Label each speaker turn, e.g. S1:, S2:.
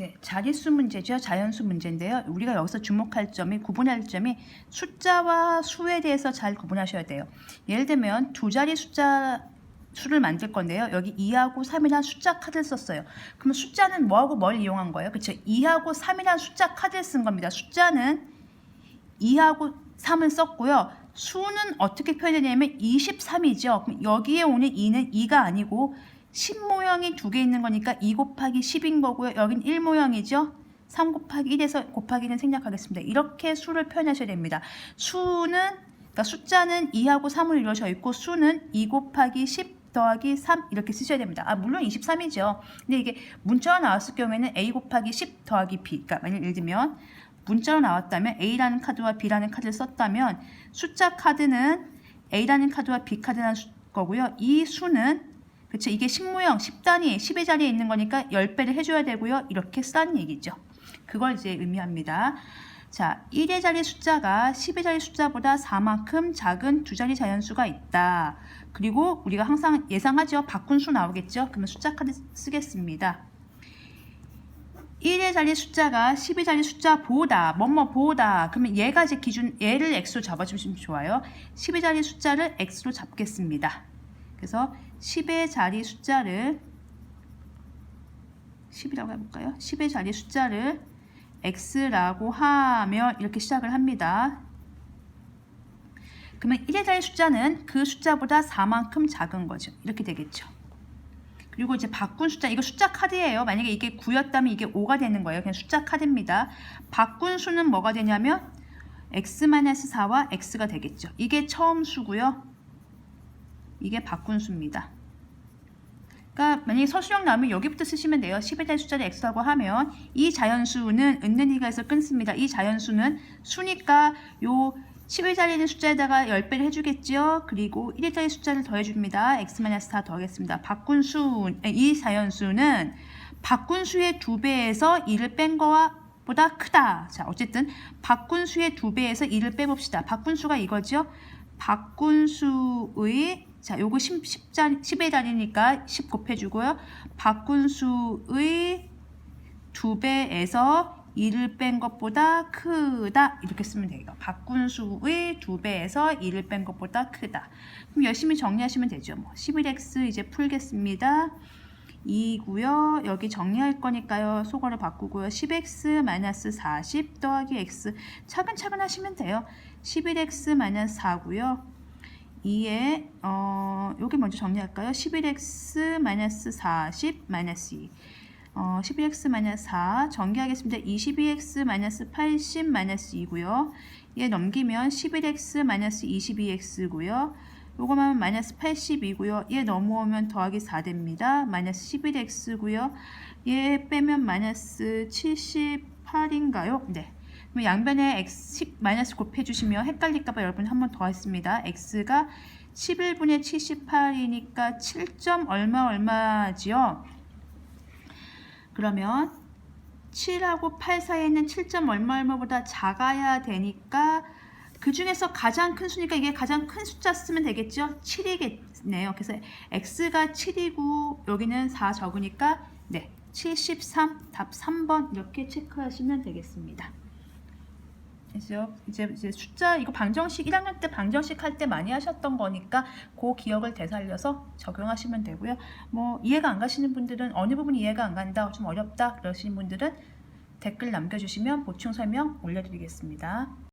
S1: 네, 자릿수 문제죠. 자연수 문제인데요. 우리가 여기서 주목할 점이 구분할 점이 숫자와 수에 대해서 잘 구분하셔야 돼요. 예를 들면 두 자리 숫자 수를 만들 건데요. 여기 2하고 3이라는 숫자 카드를 썼어요. 그럼 숫자는 뭐하고 뭘 이용한 거예요? 그렇죠? 2하고 3이라는 숫자 카드를 쓴 겁니다. 숫자는 2하고 3을 썼고요. 수는 어떻게 표현되냐면 23이죠. 그럼 여기에 오는 2는 2가 아니고 10 모양이 두 개 있는 거니까 2 곱하기 10인 거고요. 여긴 1 모양이죠. 3 곱하기 1에서 곱하기는 생략하겠습니다. 이렇게 수를 표현하셔야 됩니다. 수는 그러니까 숫자는 2하고 3으로 이루어져 있고 수는 2 곱하기 10 더하기 3 이렇게 쓰셔야 됩니다. 아 물론 23이죠. 근데 이게 문자가 나왔을 경우에는 a 곱하기 10 더하기 b. 그러니까 만약 예를 들면 문자로 나왔다면 A라는 카드와 B라는 카드를 썼다면 숫자 카드는 A라는 카드와 B 카드라는 수- 거고요. 이 수는 그렇죠. 이게 10모형, 10단위, 10의 자리에 있는 거니까 10배를 해줘야 되고요. 이렇게 쓰라는 얘기죠. 그걸 이제 의미합니다. 자, 1의 자리 숫자가 10의 자리 숫자보다 4만큼 작은 두 자리 자연수가 있다. 그리고 우리가 항상 예상하죠. 바꾼 수 나오겠죠. 그러면 숫자 카드 쓰겠습니다. 1의 자리 숫자가 10의 자리 숫자보다 뭐뭐 보다 그러면 얘가 이제 기준 얘를 x로 잡아주시면 좋아요 10의 자리 숫자를 x로 잡겠습니다 그래서 10의 자리 숫자를 10이라고 해볼까요 10의 자리 숫자를 x라고 하면 이렇게 시작을 합니다 그러면 1의 자리 숫자는 그 숫자보다 4만큼 작은 거죠 이렇게 되겠죠 그리고 이제 바꾼 숫자 이거 숫자 카드예요. 만약에 이게 9였다면 이게 5가 되는 거예요. 그냥 숫자 카드입니다. 바꾼 수는 뭐가 되냐면 x-4와 x가 되겠죠. 이게 처음 수고요. 이게 바꾼 수입니다. 그러니까 만약에 서술형 나오면 여기부터 쓰시면 돼요. 10에 대한 숫자를 x라고 하면 이 자연수는 은는 이가에서 끊습니다. 이 자연수는 수니까 요 10의 자리에 있는 숫자에다가 10배를 해주겠죠. 그리고 1의 자리 숫자를 더해줍니다. x-4 더하겠습니다. 바꾼 수, 이 자연수는 바꾼 수의 2배에서 1을 뺀 거와 보다 크다. 자, 어쨌든 바꾼 수의 2배에서 1을 빼봅시다. 바꾼 수가 이거죠. 바꾼 수의 자, 요거 10, 10자리, 10의 자리니까 10 곱해주고요. 바꾼 수의 2배에서 1을 뺀 것보다 크다 이렇게 쓰면 돼요. 바꾼 수의 2배에서 1을 뺀 것보다 크다. 그럼 열심히 정리하시면 되죠. 뭐 11x 이제 풀겠습니다. 2고요. 여기 정리할 거니까요. 소거를 바꾸고요. 10x 마이너스 40 더하기 x 차근차근 하시면 돼요. 11x 마이너스 4고요. 2에 어 여기 먼저 정리할까요? 11x 마이너스 40 마이너스 2 어, 12x 마이너스 4 전개하겠습니다. 22x 마이너스 80 마이너스 2고요. 얘 넘기면 11x 마이너스 22x고요. 요거만 마이너스 82고요. 얘 넘어오면 더하기 4 됩니다. 마이너스 11x고요. 얘 빼면 마이너스 78인가요? 네. 그럼 양변에 x 10 마이너스 곱해 주시면 헷갈릴까봐 여러분 한 번 더 했습니다. x가 11분의 78이니까 7점 얼마 얼마지요? 그러면 7하고 8 사이에 있는 7점 얼마 얼마보다 작아야 되니까 그 중에서 가장 큰 수니까 이게 가장 큰 숫자 쓰면 되겠죠? 7이겠네요. 그래서 x가 7이고 여기는 4 적으니까 네, 73, 답 3번 이렇게 체크하시면 되겠습니다. 그래서 이제, 이제 숫자 이거 방정식 1학년 때 방정식 할 때 많이 하셨던 거니까 그 기억을 되살려서 적용하시면 되고요. 뭐 이해가 안 가시는 분들은 어느 부분이 이해가 안 간다, 좀 어렵다 그러시는 분들은 댓글 남겨주시면 보충 설명 올려드리겠습니다.